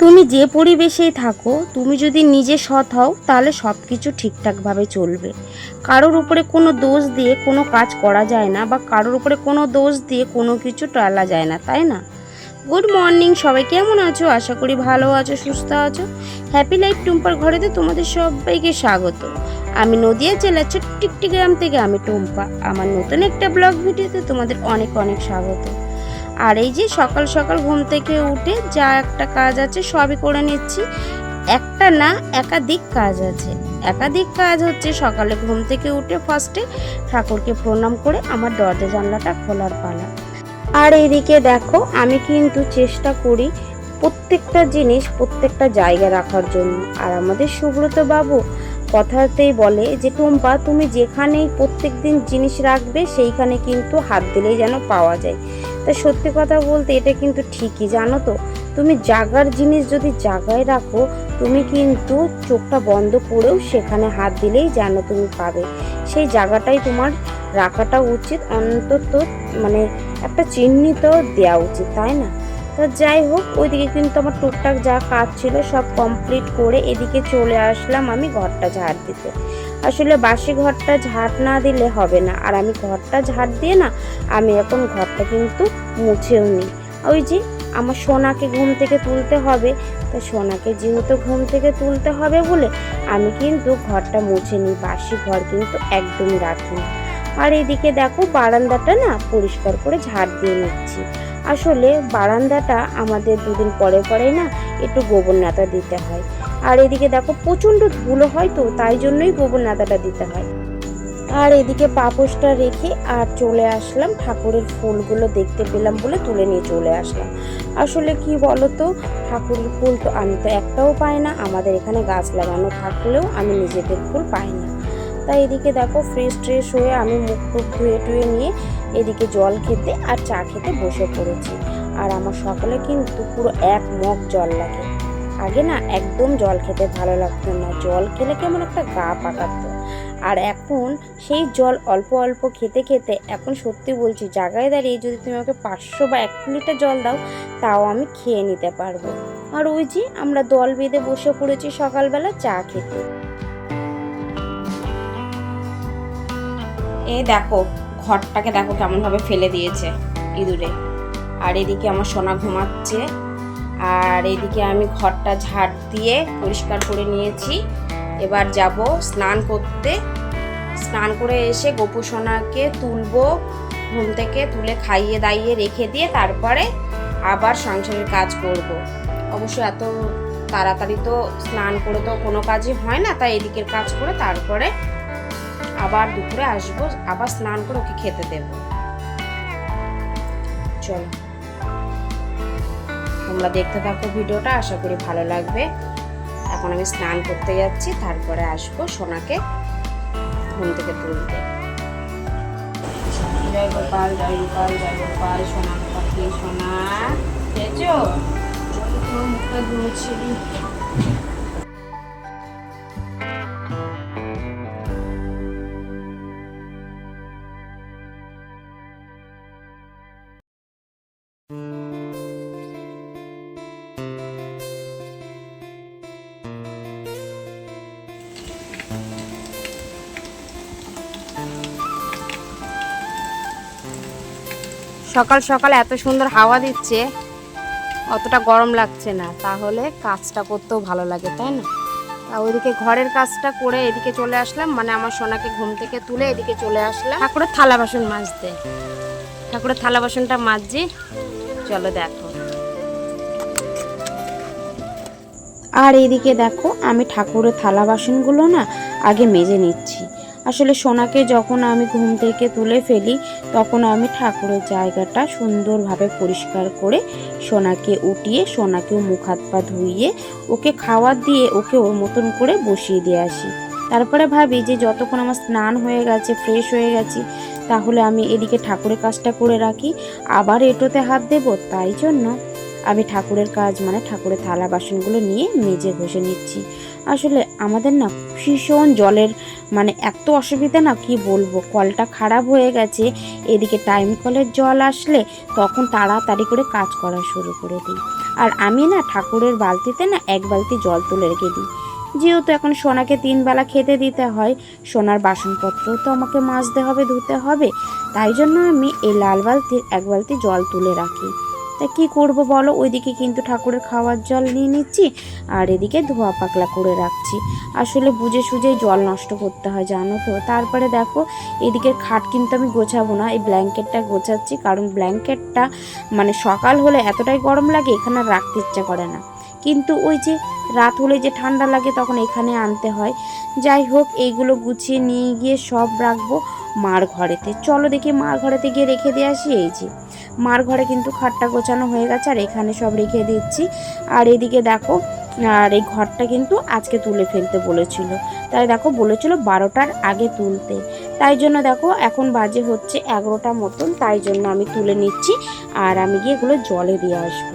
তুমি যে পরিবেশেই থাকো, তুমি যদি নিজে সৎ হও, তাহলে সব কিছু ঠিকঠাকভাবে চলবে। কারোর উপরে কোনো দোষ দিয়ে কোনো কাজ করা যায় না বা কারোর উপরে কোনো দোষ দিয়ে কোনো কিছু টালা যায় না, তাই না? গুড মর্নিং সবাই কেমন আছো? আশা করি ভালো আছো, সুস্থ আছো। হ্যাপি লাইফ টুম্পার ঘরেতে তোমাদের সবাইকে স্বাগত। আমি নদিয়া জেলার ছোট্ট গ্রাম থেকে আমি টুম্পা। আমার নতুন একটা ব্লগ ভিডিওতে তোমাদের অনেক অনেক স্বাগত। আর এই যে সকাল সকাল ঘুম থেকে উঠে যা একটা কাজ আছে সবই করে নিচ্ছি। একটা না, একাধিক কাজ আছে। একাধিক কাজ হচ্ছে সকালে ঘুম থেকে উঠে ফার্স্টে ঠাকুরকে প্রণাম করে আমার দরজা জানলাটা খোলার পালা। আর এইদিকে দেখো, আমি কিন্তু চেষ্টা করি প্রত্যেকটা জিনিস প্রত্যেকটা জায়গায় রাখার জন্য। আর আমাদের সুব্রত বাবু কথাতেই বলে যে, টুম্পা, তুমি যেখানেই প্রত্যেক দিন জিনিস রাখবে, সেইখানে কিন্তু হাত দিলেই যেন পাওয়া যায়। তা সত্যি কথা বলতে এটা কিন্তু ঠিকই, জানো তো? তুমি জাগার জিনিস যদি জায়গায় রাখো, তুমি কিন্তু চোখটা বন্ধ করেও সেখানে হাত দিলেই যেন তুমি পাবে। সেই জায়গাটাই তোমার রাখাটা উচিত, অন্তত মানে একটা চিহ্নিত দেওয়া উচিত, তাই না? তো যাই হোক, ওইদিকে কিন্তু আমার টুকটাক যা কাজ ছিল সব কমপ্লিট করে এদিকে চলে আসলাম আমি ঘরটা ঝাড় দিতে। আসলে বাসি ঘরটা ঝাড় না দিলে হবে না। আর আমি ঘরটা ঝাড় দিয়ে না, আমি এখন ঘরটা কিন্তু মুছেও নিই ওই যে আমার সোনাকে ঘুম থেকে তুলতে হবে, তা সোনাকে যেহেতু ঘুম থেকে তুলতে হবে বলে আমি কিন্তু ঘরটা মুছে নিই বাসি ঘর কিন্তু একদমই রাখি না আর এদিকে দেখো বারান্দাটা না পরিষ্কার করে ঝাড় দিয়ে নিচ্ছি। আসলে বারান্দাটা আমাদের দুদিন পরে পরেই না একটু গোবর নাতা দিতে হয়। আর এদিকে দেখো প্রচণ্ড ধুলো হয় তো, তাই জন্যই গোবর নাতাটা দিতে হয়। আর এদিকে পাপোশটা রেখে আর চলে আসলাম, ঠাকুরের ফুলগুলো দেখতে পেলাম বলে তুলে নিয়ে চলে আসলাম। আসলে কি বলতো, ঠাকুরের ফুল তো আমি তো একটাও পাই না, আমাদের এখানে গাছ লাগানো থাকলেও আমি নিজেদের ফুল পাই না। তাই এদিকে দেখো ফ্রেশ ট্রেশ হয়ে আমি মুখ টুক ধুয়ে টুয়ে নিয়ে এদিকে জল খেতে আর চা খেতে বসে পড়েছি। আর আমার সকলে কিন্তু পুরো এক মগ জল লাগে। আগে না একদম জল খেতে ভালো লাগতো না। জল খেলে কেমন একটা গা পাকাতো। আর এখন সেই জল অল্প অল্প খেতে খেতে এখন সত্যি বলছি, জায়গায় দাঁড়িয়ে যদি তুমি আমাকে পাঁচশো বা এক লিটার জল দাও, তাও আমি খেয়ে নিতে পারব। আর ওই যে আমরা দল বেঁধে বসে পড়েছি সকালবেলা চা খেতে। এই দেখো, ঘরটাকে দেখো কেমনভাবে ফেলে দিয়েছে ইঁদুরে। আর এদিকে আমার সোনা ঘুমাচ্ছে। আর এদিকে আমি ঘরটা ঝাড় দিয়ে পরিষ্কার করে নিয়েছি। এবার যাব স্নান করতে। স্নান করে এসে গোপু সোনাকে তুলবো, ঘুম থেকে তুলে খাইয়ে দাইয়ে রেখে দিয়ে তারপরে আবার সংসারের কাজ করব। অবশ্য এত তাড়াতাড়ি তো স্নান করে তো কোনো কাজই হয় না, তাই এদিকের কাজ করে তারপরে আবার দুপুরে আসব, আবার স্নান করে ওকে খেতে দেব। চলো। তোমরা দেখতে থাকো ভিডিওটা, আশা করি ভালো লাগবে। এখন আমি স্নান করতে যাচ্ছি, তারপরে আসব সোনাকে ঘুম থেকে তুলতে সোনা পাখি সোনা সকাল সকাল এত সুন্দর হাওয়া দিচ্ছে, অতটা গরম লাগছে না। তাহলে কাজটা করতেও ভালো লাগে, তাই না? ওইদিকে ঘরের কাজটা করে এদিকে চলে আসলাম মানে আমার সোনাকে ঘুম থেকে তুলে এদিকে চলে আসলাম। ঠাকুরের থালা বাসন মাজতে। ঠাকুরের থালা বাসনটা মাজছি। চলো দেখো। আর এদিকে দেখো, আমি ঠাকুরের থালা বাসনগুলো না আগে মেজে নিচ্ছি। আসলে সোনাকে যখন আমি ঘুম থেকে তুলে ফেলি, তখন আমি ঠাকুরের জায়গাটা সুন্দরভাবে পরিষ্কার করে সোনাকে উঠিয়ে সোনাকেও মুখ হাত পা ধুইয়ে, ওকে খাওয়ার দিয়ে ওকে ওর মতন করে বসিয়ে দিয়ে আসি। তারপরে ভাবি যে যতক্ষণ আমার স্নান হয়ে গেছে ফ্রেশ হয়ে গেছি, তাহলে আমি এদিকে ঠাকুরের কাজটা করে রাখি। আবার এটোতে হাত দেব, তাই জন্য আমি ঠাকুরের কাজ মানে ঠাকুরের থালা বাসনগুলো নিয়ে মেজে ঘষে নিচ্ছি। আসলে আমাদের না ভীষণ জলের মানে এত অসুবিধা না, কি বলব? কলটা খারাপ হয়ে গেছে, এদিকে টাইম কলের জল আসলে তখন তাড়াতাড়ি করে কাজ করা শুরু করে দিই। আর আমি না ঠাকুরের বালতিতে না এক বালতি জল তুলে রেখে দিই। যেহেতু এখন সোনাকে তিন বেলা খেতে দিতে হয়, সোনার বাসনপত্র তো আমাকে মাজতে হবে, ধুতে হবে, তাই জন্য আমি এই লাল বালতির এক বালতি জল তুলে রাখি। তা কি করব বলো? ওইদিকে কিন্তু ঠাকুরের খাওয়ার জল নিয়ে নিচ্ছি, আর এদিকে ধোয়া পাকলা করে রাখছি। আসলে বুঝে সুঝেই জল নষ্ট করতে হয়, জানো তো? তারপরে দেখো, এদিকের খাট কিন্তু আমি গোছাবো না, এই ব্ল্যাঙ্কেটটা গোছাচ্ছি, কারণ ব্ল্যাঙ্কেটটা মানে সকাল হলে এতটাই গরম লাগে, এখানে রাখতে ইচ্ছা করে না। কিন্তু ওই যে রাত হলে যে ঠান্ডা লাগে তখন এখানে আনতে হয়। যাই হোক, এইগুলো গুছিয়ে নিয়ে গিয়ে সব রাখব মার ঘরেতে। চলো দেখি মার ঘরেতে গিয়ে রেখে দিয়ে আসি, এই যে। মার ঘরে কিন্তু খাটটা গোছানো হয়ে গেছে আর এখানে সব রেখে দিচ্ছি। আর এদিকে দেখো, আর এই ঘরটা কিন্তু আজকে তুলে ফেলতে বলেছিল। তাই দেখো, বলেছিল বারোটার আগে তুলতে। তাই জন্য দেখো, এখন বাজে হচ্ছে এগারোটা মতন। তাই জন্য আমি তুলে নিচ্ছি আর আমি গিয়ে এগুলো জলে দিয়ে আসব।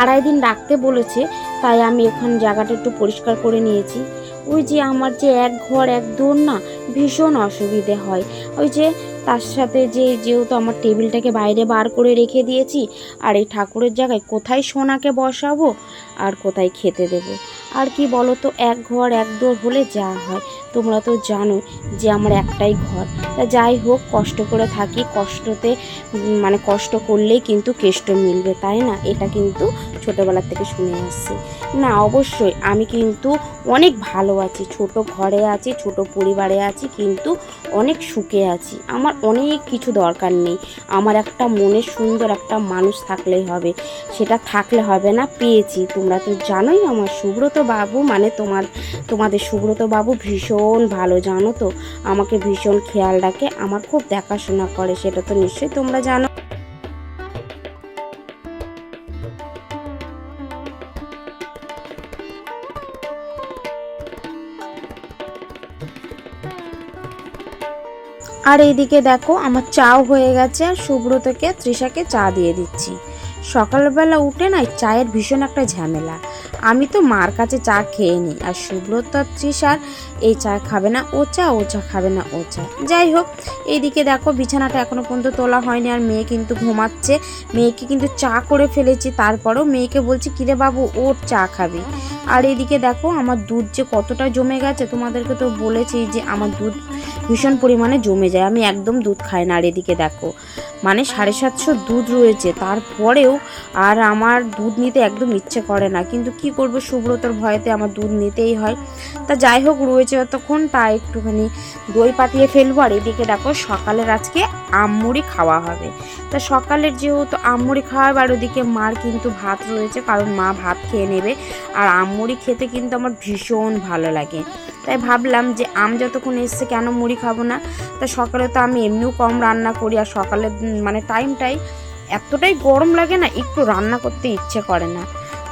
আড়াই দিন রাখতে বলেছে, তাই আমি এখন জায়গাটা একটু পরিষ্কার করে নিয়েছি। ওই যে আমার যে এক ঘর, এক দৌড় না ভীষণ অসুবিধে হয়। ওই যে তার সাথে যে যেহেতু আমার টেবিলটাকে বাইরে বার করে রেখে দিয়েছি, আর এই ঠাকুরের জায়গায় কোথায় সোনাকে বসাবো আর কোথায় খেতে দেব? আর কি বলো তো এক ঘর, এক দৌড় হলে যা হয়। তোমরা তো জানো যে আমার একটাই ঘর। তা যাই হোক, কষ্ট করে থাকি, কষ্টতে মানে কষ্ট করলেই কিন্তু কেষ্ট মিলবে, তাই না? এটা কিন্তু ছোটোবেলার থেকে শুনে আসছি। না, অবশ্যই আমি কিন্তু অনেক ভালো আছি। ছোট ঘরে আছি, ছোট পরিবারে আছি, কিন্তু অনেক সুখে আছি। আমার অনেক কিছু দরকার নেই। আমার একটা মনে সুন্দর একটা মানুষ থাকলেই হবে। সেটা থাকলে হবে না, পেয়েছি। তোমরা তো জানোই আমার সুব্রত বাবু মানে তোমার, তোমাদের সুব্রত বাবু ভীষণ ভালো জানো তো। আমাকে ভীষণ খেয়াল রাখে, আমার খুব দেখাশোনা করে, সেটা তো নিশ্চয়ই তোমরা জানো। আর এইদিকে দেখো, আমার চাও হয়ে গেছে, আর সুব্রতকে, তৃষাকে চা দিয়ে দিচ্ছি। সকালবেলা উঠে না চায়ের ভীষণ একটা ঝামেলা। আমি তো মার কাছে চা খেয়ে নিই, আর সুব্রত আর তৃষার এই চা খাবে না, ও চা ও চা খাবে না, ও চা। যাই হোক, এইদিকে দেখো, বিছানাটা এখনও পর্যন্ত তোলা হয়নি, আর মেয়ে কিন্তু ঘুমাচ্ছে। মেয়েকে কিন্তু চা করে ফেলেছি, তারপরেও মেয়েকে বলছি, কিরে বাবু, ওর চা খাবি? আর এদিকে দেখো, আমার দুধ যে কতটা জমে গেছে, তোমাদেরকে তো বলেছি যে আমার দুধ ভীষণ পরিমাণে জমে যায়, আমি একদম দুধ খাই না, আর এদিকে দেখো। মানে সাড়ে সাতশো দুধ রয়েছে। তারপরেও আর আমার দুধ নিতে একদম ইচ্ছে করে না। কিন্তু কি করব, সুব্রতর ভয়েতে আমার দুধ নিতেই হয়। তা যাই হোক, রয়েছে যতক্ষণ তা একটুখানি দই পাতিয়ে ফেলব। আর এদিকে দেখো, সকালের আজকে আমমুড়ি খাওয়া হবে। তা সকালের যেহেতু আমমুড়ি খাওয়া হবে আর ওদিকে মার কিন্তু ভাত রয়েছে, কারণ মা ভাত খেয়ে নেবে। আর আমমুড়ি খেতে কিন্তু আমার ভীষণ ভালো লাগে। তাই ভাবলাম যে আম যতক্ষণ এসছে কেন মুড়ি খাব না? তা সকালে তো আমি এমনিও কম রান্না করি আর সকালে মানে টাইমটাই এতটাই গরম লাগে না, একটু রান্না করতে ইচ্ছে করে না।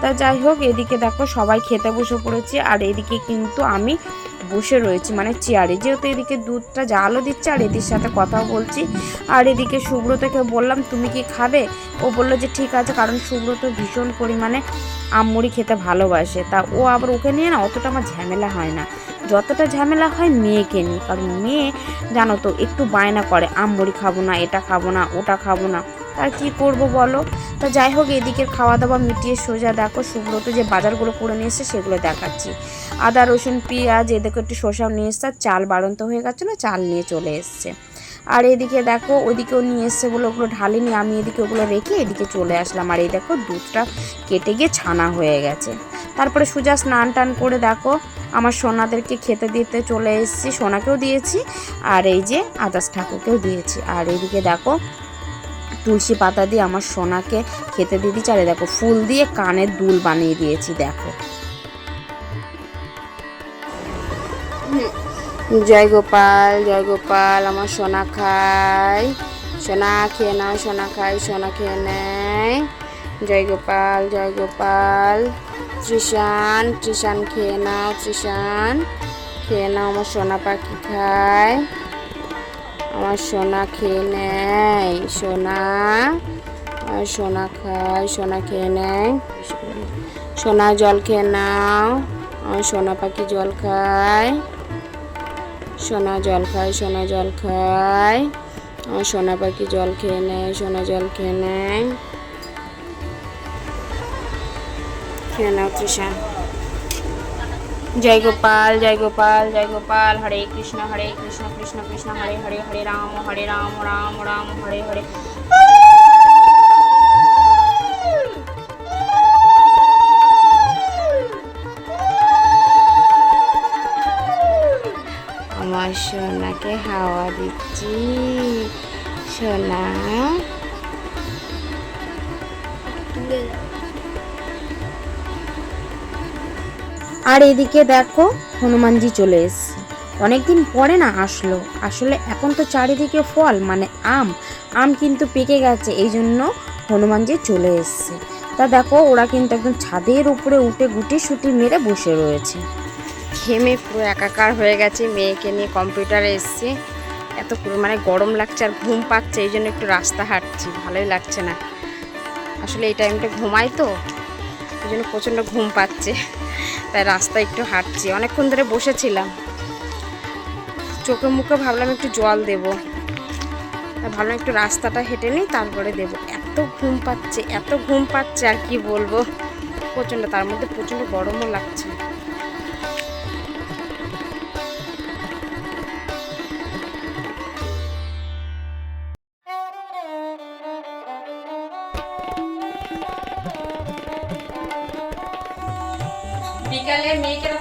তা যাই হোক, এদিকে দেখো সবাই খেতে বসে পড়েছি, আর এদিকে কিন্তু আমি বসে রয়েছি মানে চেয়ারে। যেহেতু এদিকে দুধটা জালও দিচ্ছে, আর এদির সাথে কথাও বলছি। আর এদিকে সুব্রতকে বললাম, তুমি কি খাবে? ও বলল যে, ঠিক আছে, কারণ সুব্রত ভীষণ পরিমাণে আমমুড়ি খেতে ভালোবাসে। তা ও আবার ওকে নিয়ে না, অতটা আমার ঝামেলা হয় না। যতটা ঝামেলা হয় মেয়েকে নিয়ে, কারণ মেয়ে জানো তো, একটু বায়না করে আমমুড়ি খাব না, এটা খাব না, ওটা খাব না। তার কি করব বলো? তা যাই হোক, এদিকের খাওয়া দাওয়া মিটিয়ে সোজা দেখো, সুব্রত যে বাজারগুলো করে নিয়ে এসছে সেগুলো দেখাচ্ছি। আদা, রসুন, পেঁয়াজ, এদিকে একটু শসাও নিয়ে এসছে, আর চাল বাড়ন্ত হয়ে গেছিল চাল নিয়ে চলে এসছে। আর এদিকে দেখো ওইদিকেও নিয়ে এসছে বলে ওগুলো ঢালিনি, আমি এদিকে ওগুলো রেখে এদিকে চলে আসলাম। আর এই দেখো, দুধটা কেটে গিয়ে ছানা হয়ে গেছে। তারপরে সুজা স্নান টান করে দেখো, আমার সোনাদেরকে খেতে দিতে চলে এসেছি, সোনাকেও দিয়েছি, আর এই যে আদাস ঠাকুরকেও দিয়েছি। আর এইদিকে দেখো তুলসী পাতা দিয়ে আমার সোনাকে খেতে দিয়ে দিচ্ছি দেখো, ফুল দিয়ে কানের দুল বানিয়ে দিয়েছি, দেখো। জয় গোপাল জয় গোপাল, আমার সোনা খায় সোনা খেয়ে নাও, সোনা খায় সোনা খেয়ে নেয়। জয় গোপাল জয় গোপাল। ত্রিশান ত্রিশান খেয়ে নাও ত্রিশান খেয়ে নাও, আমার সোনা পাখি খায়। আমার সোনা খেয়ে নেয়। সোনা সোনা খায়, সোনা খেয়ে নেয়। সোনা জল খেয়ে নাও, আমার সোনা পাখি জল খায়। সোনা জল খায়, সোনা জল খায়। আমার সোনা পাখি জল খেয়ে নেয়, সোনা জল খেয়ে নেয়। খেয়ে নাও তৃষা। জয় গোপাল জয় গোপাল জয় গোপাল হরে কৃষ্ণ হরে কৃষ্ণ কৃষ্ণ কৃষ্ণ, হরে হরে হরে রাম হরে রাম রাম রাম, হরে হরে। আমার সোনাকে হাওয়া দিচ্ছি, সোনা। আর এদিকে দেখো, হনুমানজি চলে এসছে। অনেকদিন পরে না আসলো। আসলে এখন তো চারিদিকে ফল মানে আম। আম কিন্তু পেকে গেছে এই জন্য হনুমানজি চলে এসছে। তা দেখো, ওরা কিন্তু একদম ছাদের উপরে উঠে গুটি সুটি মেরে বসে রয়েছে। ঘেমে পুরো একাকার হয়ে গেছে, মেয়েকে নিয়ে কম্পিউটারে এসছে। এত পুরো মানে গরম লাগছে আর ঘুম পাচ্ছে এই জন্য একটু রাস্তা হাঁটছি, ভালোই লাগছে না। আসলে এই টাইমটা ঘুমাই তো এই জন্য প্রচণ্ড ঘুম পাচ্ছে। তাই রাস্তা একটু হাঁটছি। অনেকক্ষণ ধরে বসেছিলাম। চোখে মুখে ভাবলাম একটু জল দেব। ভাবলাম একটু রাস্তাটা হেঁটে নিই, তারপরে দেব। এত ঘুম পাচ্ছে, এত ঘুম পাচ্ছে আর কি বলব। প্রচণ্ড, তার মধ্যে প্রচণ্ড গরমও লাগছে।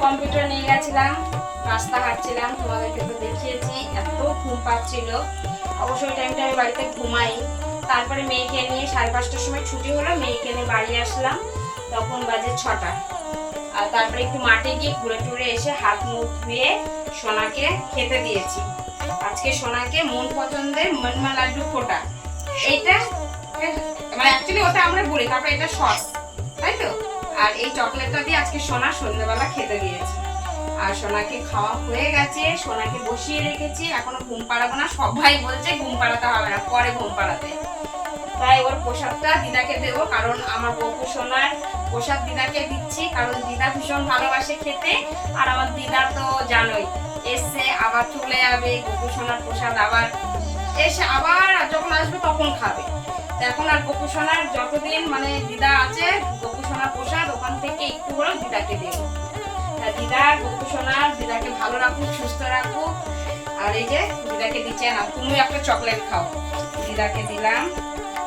কম্পিউটার নিয়ে গেছিলাম, রাস্তা হাঁটছিলাম, তোমাদেরকে তো দেখিয়েছি, এত ঘুম পাচ্ছিল। অবশ্যই টাইমটা আমি বাড়িতে ঘুমাই। তারপরে মেয়েকে নিয়ে সাড়ে পাঁচটার সময় ছুটি হলো, মেয়েকে নিয়ে বাড়ি আসলাম, তখন বাজে ছটা। আর তারপরে একটু মাঠে গিয়ে ঘুরে টুরে এসে হাত মুখ ধুয়ে সোনাকে খেতে দিয়েছি। আজকে সোনাকে মন পছন্দের মনমা লাড্ডু ফোটা। এইটা মানে অ্যাকচুয়ালি ওটা আমরা বলি, তারপরে এটা সস, তাই তো? আর এই চকলেটটা দিয়ে আজকে সোনা সন্ধ্যেবেলা খেতে দিয়েছি। আর সোনাকে খাওয়া হয়ে গেছে, সোনাকে বসিয়ে রেখেছি। এখনও ঘুম পাড়াবো না, সবাই বলছে ঘুম পাড়াতে হবে না, পরে ঘুম পাড়াতে তাই ওর প্রসাদটা দিদাকে দেবো, কারণ আমার বকু সোনার প্রসাদ দিদাকে দিচ্ছি, কারণ দিদা ভীষণ ভালোবাসে খেতে। আর আমার দিদা তো জানোই, এসে আবার চলে যাবে বকু সোনার প্রসাদ আবার এসে আবার যখন আসবে তখন খাবে। এখন আর বকু সোনার যতদিন মানে দিদা আছে সোনার প্রসাদ ওখান থেকে একটু হলেও দিদাকে দেবো। তা দিদা সোনার দিদাকে ভালো রাখুক সুস্থ রাখুক। আর এই যে দিদাকে দিচ্ছে না তুমি একটা চকলেট খাও। দিদাকে দিলাম।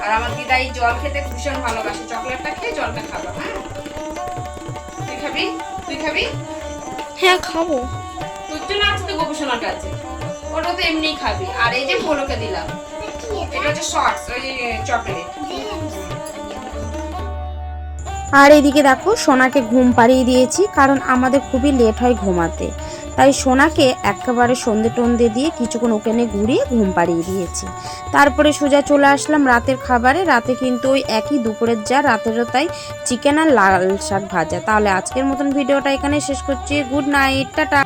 আর আমার দিদা এই জল খেতে ভীষণ ভালোবাসে। চকলেটটা খেয়ে জলটা খাব হ্যাঁ? তুই খাবি? তুই খাবি? হ্যাঁ খাব। তোর জন্য আছে তো গবেষণাটা আছে ওটা তো এমনিই খাবি। আর এই যে পোলোকে দিলাম। এটা হচ্ছে শর্টস ওই চকলেট। আর এদিকে দেখো, সোনাকে ঘুম পাড়িয়ে দিয়েছি, কারণ আমাদের খুবই লেট হয় ঘুমাতে। তাই সোনাকে একেবারে সন্ধে টন্ধে দিয়ে কিছুক্ষণ ওখানে ঘুরিয়ে ঘুম পাড়িয়ে দিয়েছি। তারপরে সোজা চলে আসলাম রাতের খাবারে। রাতে কিন্তু ওই একই দুপুরের যা, রাতেরও তাই চিকেন আর লাল শাক ভাজা। তাহলে আজকের মতন ভিডিওটা এখানে শেষ করছি। Good night tata.